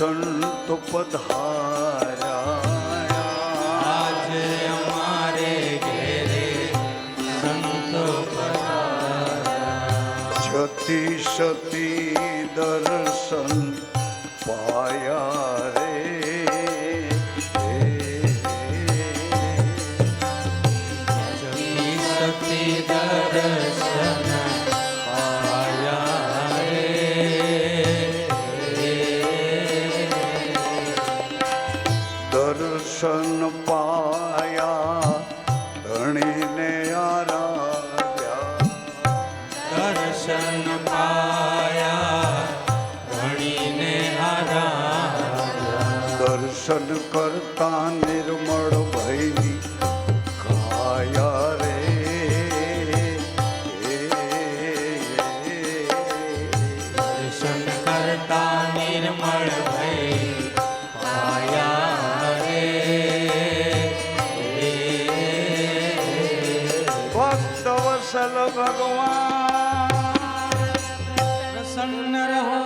સંત પધાર્યા આજે અમારે ઘેરે સંતો જતી સતી દર્શન પાયા રે જતી સતી દર્શન દર્શન પાયા ધણીને આરાધ્યા. દર્શન પાયા ધણીને આરાધ્યા. દર્શન કરતા નિર્મળ ભઈ કાયા રે. દર્શન કરતા નિર્મળ ભઈ ભક્ત વસલ ભગવાન. પ્રસન્ન રહો